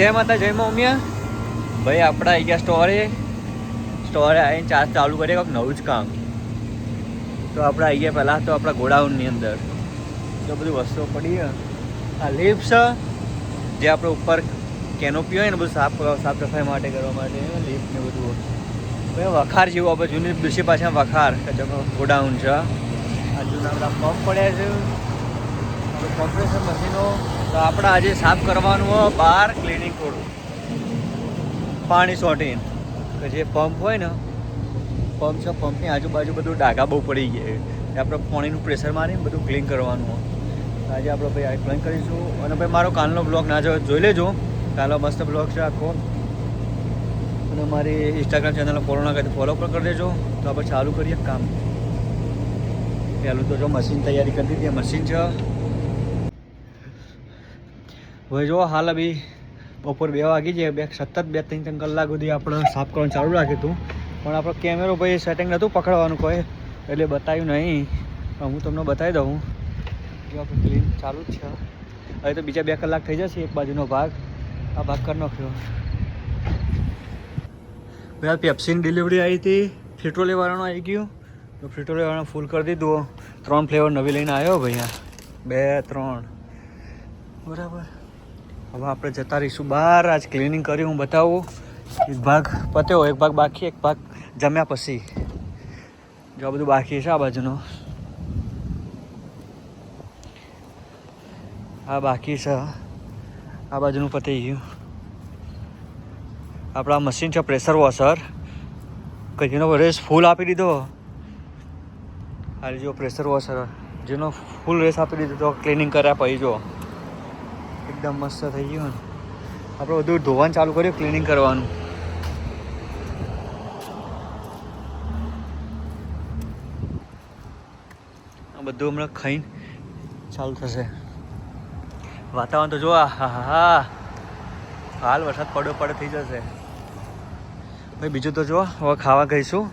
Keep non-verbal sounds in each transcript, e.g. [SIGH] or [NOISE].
જય માતા, જય મમ્મિયા ભાઈ આપણા આવી ગયા સ્ટોરે સ્ટોરે આવીને ચાર્જ ચાલુ કરીએ કંઈક નવું જ કામ. તો આપણે આવી ગયા પહેલાં તો આપણા ગોડાઉનની અંદર. તો બધી વસ્તુઓ પડી. આ છે, જે આપણે ઉપર કેનોપી હોય ને, બધું સાફ સાફ સફાઈ માટે કરવા માટે લિફ્ટ ને બધું ભાઈ વખાર જેવું આપણે જૂની દિવસે પાછા વખાર ગોડાઉન છે. આ જૂના બધા પંપ પડ્યા છે. આપણે કોમ્પ્રેસર મશીનો તો આપણે આજે સાફ કરવાનું બહાર ક્લિનિંગ થોડું પાણી શોર્ટિંગ કે જે પંપ હોય ને પંપ છે પંપની આજુબાજુ બધું ડાઘા બહુ પડી ગયા આપણે પાણીનું પ્રેશર મારીને બધું ક્લીન કરવાનું હોય. આજે આપણે ભાઈ આ ક્લીન કરીશું. અને ભાઈ મારો કાલનો બ્લોગ ના જો જોઈ લેજો. કાલનો મસ્ત બ્લોગ છે આખો. અને મારી ઇન્સ્ટાગ્રામ ચેનલને ફોલો ના કરી ફોલો પણ કરી દેજો. તો આપણે ચાલુ કરીએ કામ. પહેલું તો જો મશીન તૈયારી કરી દીધી. મશીન છે. હવે જો હાલ બી બપોર બે વાગી જાય બે સતત બે ત્રણ ત્રણ કલાક સુધી આપણે સાફ કરવાનું ચાલુ રાખ્યું હતું. પણ આપણો કેમેરો ભાઈ સેટિંગ નહોતું પકડવાનું કોઈ, એટલે બતાવ્યું નહીં. પણ હું તમને બતાવી દઉં. જો આપણે ક્લીન ચાલુ જ છે. હવે તો બીજા બે કલાક થઈ જશે એક બાજુનો ભાગ. આ ભાગ કરી નાખ્યો. ભાઈ, આ પેપ્સીની ડિલિવરી આવી હતી. ફિટોલી વાળાનું આવી ગયું. તો ફિટોલી વાળાનું ફૂલ કરી દીધું. ત્રણ ફ્લેવર નવી લઈને આવ્યો ભાઈ બે, ત્રણ. બરાબર. હવે આપણે જતા રહીશું બહાર. આજ ક્લિનિંગ કરી, હું બતાવું. એક ભાગ પત્યો, એક ભાગ બાકી, એક ભાગ જમ્યા પછી. જો આ બધું બાકી છે આ બાજુનો. આ બાકી છે. આ બાજુનું પતી ગયું. આપણા મશીન છે પ્રેશર વોશર કે જેનો રેસ ફૂલ આપી દીધો. આ જો પ્રેશર વોશર જેનો ફૂલ રેસ આપી દીધો, તો ક્લિનિંગ કર્યા પછી જો. એકદમ મસ્ત થઈ ગયું આપણે બધું ધોવાનું ચાલુ કર્યું ક્લિનિંગ કરવાનું. આ બધું હમણાં ખાઈને ચાલુ થશે. વાતાવરણ તો જો હા હા હાલ વરસાદ પડ્યો પડે થઈ જશે. ભાઈ, બીજું તો જો, હવે ખાવા ગઈશું.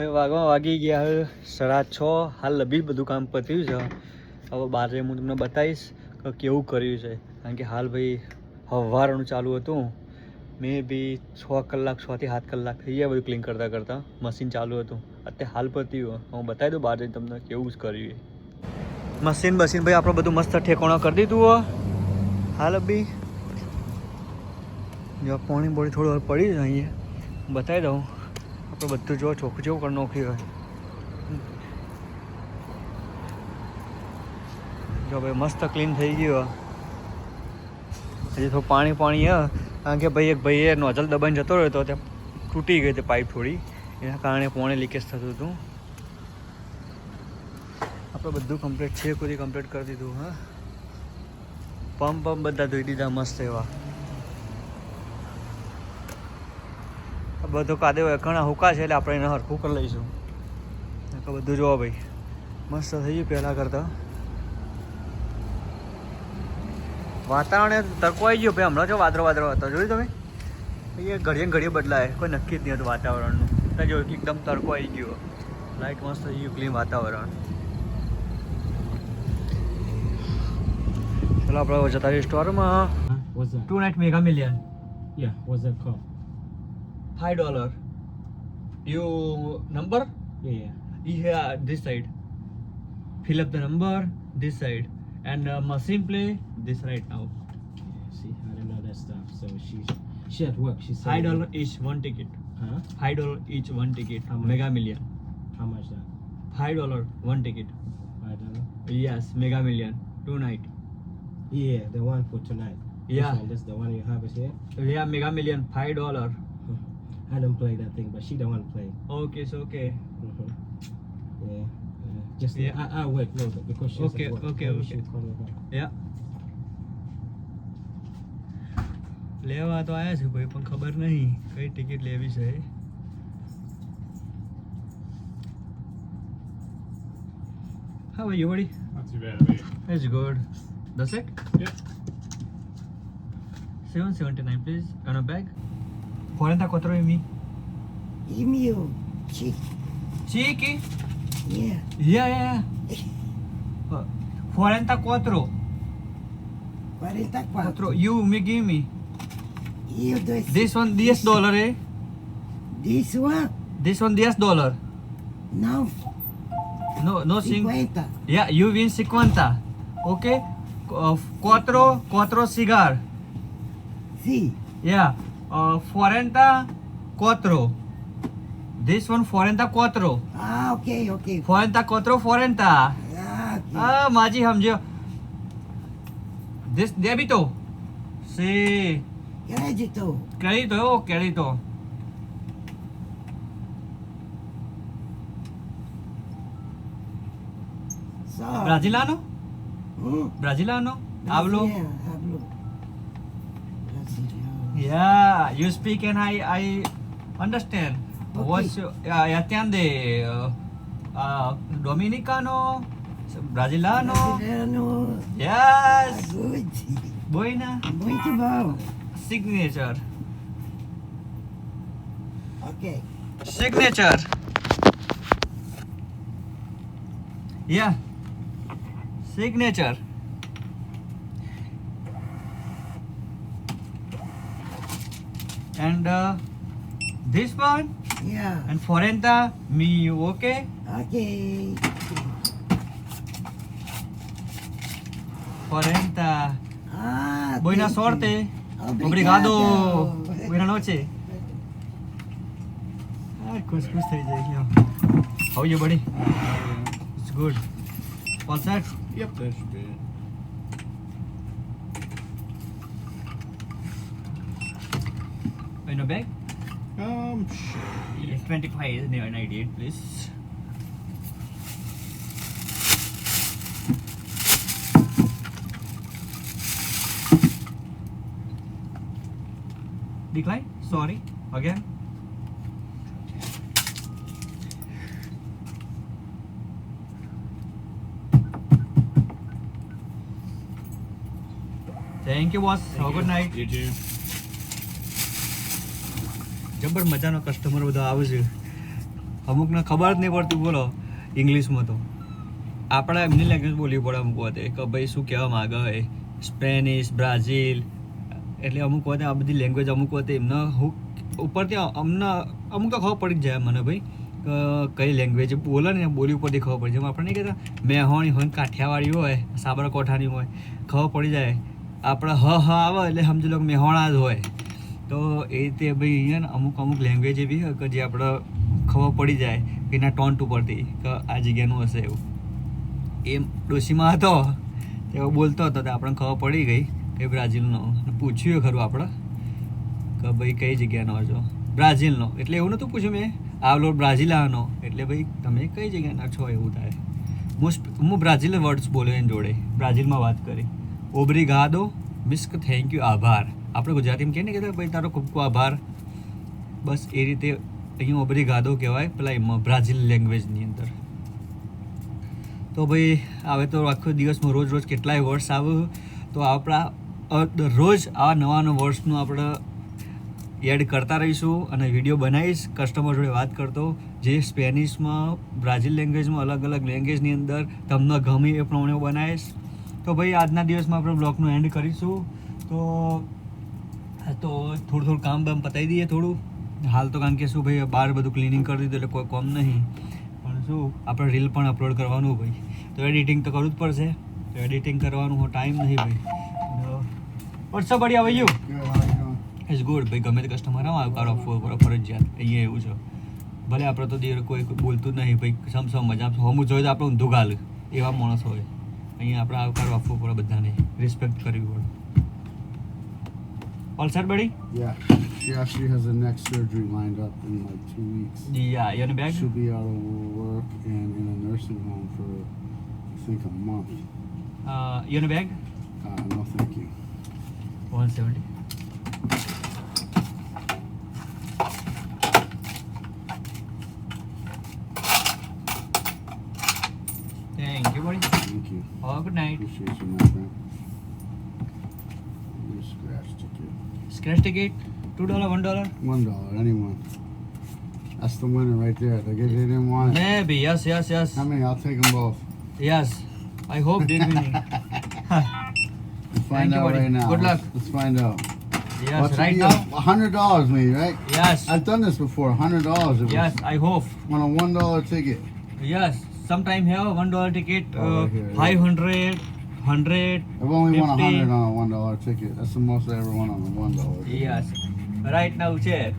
ભાઈ વાગવા વાગી ગયા હવે સાડા છ. હાલ લબી બધું કામ પત્યું છે. હવે બારે હું તમને બતાવીશ કે કેવું કર્યું છે. કારણ કે હાલ ભાઈ હવારનું ચાલુ હતું. મેં બી છ કલાક છથી સાત કલાક થઈ ગયા બધું ક્લીન કરતાં કરતાં. મશીન ચાલુ હતું. અત્યારે હાલ પત્યું હું બતાવી દઉં બહાર જઈને તમને કેવું જ કર્યું મશીન બસીન ભાઈ આપણે બધું મસ્ત ઠેકોણો કરી દીધું હાલ બી જો પાણી બોડી થોડું પડી જ અહીંયા. બતાવી દઉં. આપણે બધું જો ચોખ્ખું જેવું કરી નાખ્યું હોય. જો ભાઈ મસ્ત ક્લીન થઈ ગયું હજી થોડું પાણી પાણી હે. કારણ કે ભાઈ એક ભાઈએ નોઝલ દબાઈને જતો રહ્યો તો ત્યાં તૂટી ગઈ હતી પાઇપ થોડી. એના કારણે પાણી લીકેજ થતું હતું. આપણે બધું કમ્પ્લીટ છે કોઈ કમ્પ્લીટ કરી દીધું, હા. પંપ પંપ બધા ધોઈ દીધા, મસ્ત એવા. બધો કાદવ ઘણા હુકા છે એટલે આપણે એને હરખું કરી લઈશું. બધું જોવા ભાઈ. મસ્ત થઈ ગયું પહેલાં કરતાં. વાતાવરણ આવી ગયો ભાઈ હમણાં જો વાદળો વાદળો હતો. જોયું તમે? એ ઘડીએ ઘડીએ બદલાય. કોઈ નક્કી જ નહીં હતું વાતાવરણનું. ત્યાં જો એકદમ તડકો આવી ગયો. લાઈટ મસ્ત થઈ ગયું ક્લીન વાતાવરણ. ચલો આપણે જતા રહીએ સ્ટોરમાં? Tonight mega million yeah was that called? five dollar. You number? Yeah. Yeah, this side. Fill up the number this side, and uh, machine this right now. See, I don't know that stuff. So she's she at work. She's five dollar each one ticket. Huh? Five dollar each one ticket. How much? Mega Million. How much that? Five dollar one ticket. Five dollar. Yes, Mega Million tonight. Yeah, the one for tonight. Yeah. That's the one you have is here. Yeah, Mega Million five dollar I don't play that thing, but she don't want to play. Okay, so okay. Mm-hmm. Yeah. yeah. Just Yeah. I I wait no because she's Okay, at work. okay, Maybe okay. she'll call me back. Yeah. લેવા તો આવ્યા છે ભાઈ પણ ખબર નહીં કઈ ticket લેવી છે હા ભાઈ વળી Not too bad, mate. It's good. That's it? Yep. 779 please. On a bag. 44 em mim. E mil? Chique. Chique. Yeah. Yeah, yeah, yeah. Uh, 44. 44. You me give me. E o dois. This one 10 dollar eh? This one? This one 10 dollar. Não. No, no 50. Yeah, you win 50. Okay? Uh, cuatro, cuatro cigar. Sim. Yeah. Uh, 44. This one 44. Ah, ok, ok. 44, 40. Ah, ok. Ah, Maji સમજ્યો This débito. Sí. Crédito. Crédito, oh, crédito. Só. Brasiliano? Hum? Brasiliano? Hablo. Brasileiro, Hablo. Yeah, you speak and I I understand. Okay. What's your, uh, atiende uh, uh, Dominicano, Brasiliano? Brasileiro. Yes. Good. Boina. Muito bom. Signature. Ok. Signature. Yeah. Signature. And uh, this one Yeah. and Forenta, me okay? Ok. Forenta. Ah, Buena thank you. suerte. Obrigado. Obrigado. Buena noche. Ah, ખુશ ખુશ થઈ જાય ગયો How you buddy? It's good. All set? Yep, that should be. In a bag? Um, sure. Yeah. 25 near 98 please. Decline? Sorry. Again? Thank you boss. Have a good night. You too. જબર મજાનો customer બધો આવે છે. અમુકને ખબર જ નહીં પડતી, બોલો, ઇંગ્લિશમાં તો. આપણે એમની લેંગ્વેજ બોલવી પડે અમુક વખતે, કે ભાઈ શું કહેવા માગે સ્પેનિશ બ્રાઝિલ એટલે અમુક વખતે આ બધી લેંગ્વેજ અમુક વખતે એમને હું ઉપરથી અમને અમુક તો ખબર પડી જ જાય મને ભાઈ કઈ લેંગ્વેજ બોલે ને બોલી ઉપરથી ખબર પડી આપણે નહીં કહેતા, મેહોણી હોય કાઠિયાવાડી હોય, સાબરકોઠાની હોય. ખબર પડી જાય. આપણે હ હ આવે એટલે સમજી લો મેહોણા જ હોય. તો એ રીતે ભાઈ અહીંયા અમુક અમુક લેંગ્વેજ એવી હોય કે જે આપણે ખબર પડી જાય કે એના ટોન્ટ ઉપરથી કે આ જગ્યાનું હશે એવું. એમ ડોશીમાં હતો એવો બોલતો હતો તો આપણને ખબર પડી ગઈ કે બ્રાઝિલનો. પૂછ્યું ખરું આપણે કે ભાઈ કઈ જગ્યાનો છો બ્રાઝિલનો. એટલે એવું નહોતું પૂછ્યું મેં. આવલો બ્રાઝિલાનો. એટલે ભાઈ તમે કઈ જગ્યાના છો એવું થાય. હું હું બ્રાઝિલ વર્ડ્સ બોલ્યો એની જોડે. બ્રાઝિલમાં વાત કરી. ઓબ્રિગાદો, મિસ્ક, થેન્ક યુ, આભાર. આપણે ગુજરાતીમાં કહીએ ને કે ભાઈ તારો ખૂબ ખૂબ આભાર. બસ એ રીતે અહીંયા ગાદો કહેવાય, પેલા એમાં બ્રાઝિલ લેંગ્વેજની અંદર. તો ભાઈ, હવે તો આખો દિવસમાં રોજ રોજ કેટલાય વર્ષ આવ્યું તો આપણા દરરોજ આવા નવા નવા વર્ષનું આપણે એડ કરતા રહીશું અને વીડિયો બનાવીશ કસ્ટમર જોડે વાત કરતો. જે સ્પેનિશમાં બ્રાઝિલ લેંગ્વેજમાં અલગ અલગ લેંગ્વેજની અંદર તમને ગમે એ પ્રમાણે બનાવીશ. તો ભાઈ, આજના દિવસમાં આપણે બ્લોગનું એન્ડ કરીશું. તો તો થોડું થોડું કામ બામ પતાવી દઈએ થોડું. હાલ તો કારણ કે શું ભાઈ બહાર બધું ક્લિનિંગ કરી દીધું એટલે કોઈ કોમ નહીં. પણ શું આપણે રીલ પણ અપલોડ કરવાનું ભાઈ. તો એડિટિંગ તો કરવું જ પડશે. તો એડિટિંગ કરવાનું ટાઈમ નહીં ભાઈ. વોટ્સઅપ બડી ભાઈ યુ? ઇઝ ગુડ ભાઈ. ગમે તે કસ્ટમર આવો કરો ફરજિયાત. અહીંયા એવું છે. ભલે આપણે તો દેર કોઈ બોલતું જ નહીં ભાઈ. સમ સમ મજા હોમું જોઈએ તો આપણે ઊંધું ગાલ એવા માણસ હોય. અહીંયા આપણે આવકારો આપવો પડે બધાને રિસ્પેક્ટ કરવી પડે. All set, buddy? Yeah. She actually has the next surgery lined up in like two weeks. Yeah, you on a bag? She'll be out of work and in a nursing home for, I think, a month. Uh, you on a bag? Uh, no, thank you. 170. Thank you, buddy. Thank you. Oh, good night. Appreciate you, my friend. Scratch ticket. Scratch ticket, two dollar, one dollar. One dollar, anyone. That's the winner right there. They, they didn't want it. Maybe yes, yes, yes, How many? I'll take them both. yes. I hope winning. [LAUGHS] We'll find Thank out right now. Good luck. Let's, let's find out. Yes, What's right now. A hundred dollars, maybe, right? Yes, I've done this before. A hundred dollars. Yes. I hope. on a one dollar ticket. Yes. Sometime here, one dollar ticket, Oh, uh, here, yeah hundred. I've only won a hundred on a one dollar ticket. That's the most I ever won on a one dollar. Yes. Right now, check.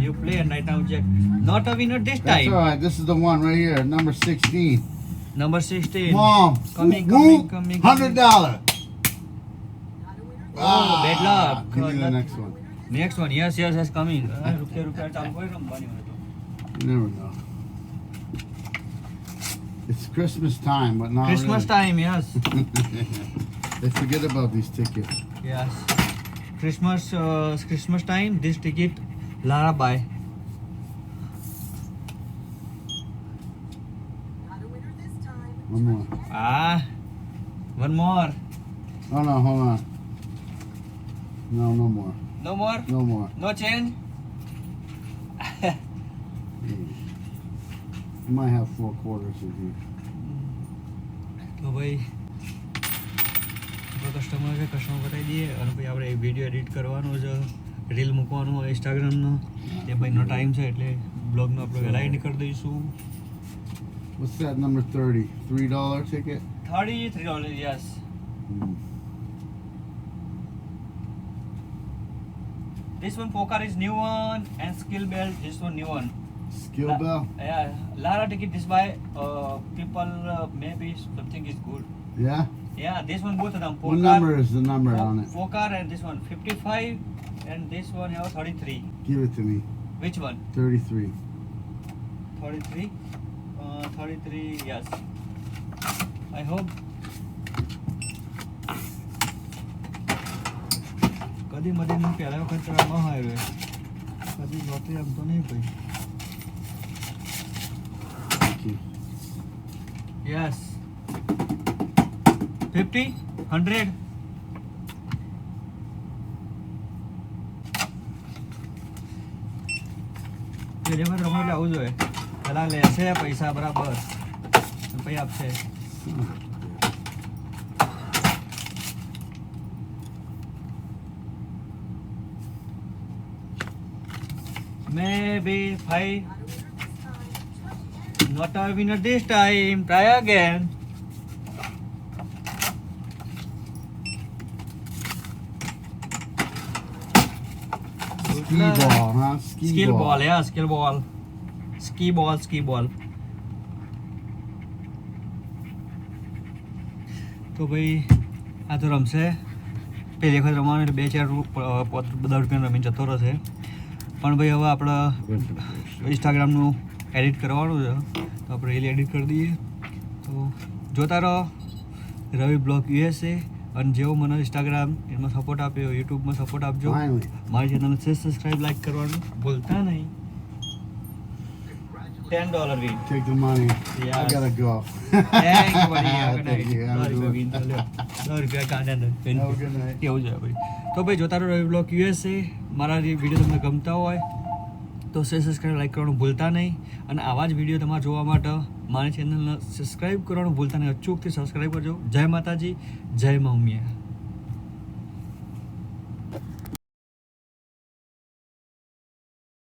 You play and right now, check. Not a winner this That's time. all right. This is the one right here, number sixteen. Number sixteen. Mom. Coming, coming, coming. Hundred dollar. Oh, ah, bad luck. Give me the next one. Next one. Yes, yes, yes, coming. Ah, Never know. It's Christmas time, but not Christmas time. Yes. [LAUGHS] they forget about these tickets. Yes. Christmas, uh, Christmas time. This ticket, Lara buy. One more. Ah, one more. Oh no, hold on. No, no more. No more. No more. No change. [LAUGHS] You might have four quarters with you. તો ભાઈ આપણો customer છે customer બતાવી દઈએ અને પછી આપણે video edit કરવાનો છે રીલ મૂકવાનું હોય ઇન્સ્ટાગ્રામનો એ ભાઈનો ટાઈમ છે એટલે બ્લોગનો આપણે વહેલા એન્ડ કરી દઈશું What's that number thirty? Three dollar ticket? Thirty three dollar yes Hmm. This one poker is new one and skill belt this one new one. Skill La- bell? Yeah, Lara ticket this buy uh, people uh, maybe something is good. Yeah? Yeah, this one both of them What number is the number on it? Poker and this one 55 and this one have 33. Give it to me. Which one? Thirty-three. 33. Uh, 33 yes. I hope. કદી મધી મને પહેલા વખત ચડાવવામાં આવ્યો કદી lottery આમ તો નહીં ભાઈ યસ ફિફ્ટી હંડ્રેડ જે વખત રમો એટલે આવું જોઈએ પેલા લેશે પૈસા બરાબર પછી આપશે Maybe five. Not a winner this time. Try again. Ski ball, huh? Ski, Skill ball, ball, yeah, skill ball. Ski ball, ski ball. તો ભાઈ આ તો રમશે પહેલી વખત રમવાનું એટલે બે ચાર બધા રૂપિયા રમીને જતો રહેશે પણ ભાઈ હવે આપણા ઇન્સ્ટાગ્રામનું એડિટ કરવાનું છે. તો આપણે રીલ એડિટ કરી દઈએ. તો જોતા રહો. Ravi blog USA. અને જેવો મને ઇન્સ્ટાગ્રામ એમાં સપોર્ટ આપ્યો યુટ્યુબમાં સપોર્ટ આપજો. મારી ચેનલને સબસ્ક્રાઈબ લાઈક કરવાનું. ભૂલતા નહીં. Ten dollar win Take the money. Yes. I gotta go. Thank you. Have a અંદર Have a good night. કેવું છે ભાઈ? તો ભાઈ જોતા રહો રવિ બ્લોક યુએસએ. મારા જે વીડિયો તમને ગમતા હોય તો શેર સબસ્ક્રાઈબ લાઈક કરવાનું ભૂલતા નહીં. અને આવા જ વીડિયો તમારે જોવા માટે મારી ચેનલને સબસ્ક્રાઈબ કરવાનું ભૂલતા નહીં. અચૂકથી સબસ્ક્રાઈબ કરજો. જય માતાજી, જય મમ્મીયા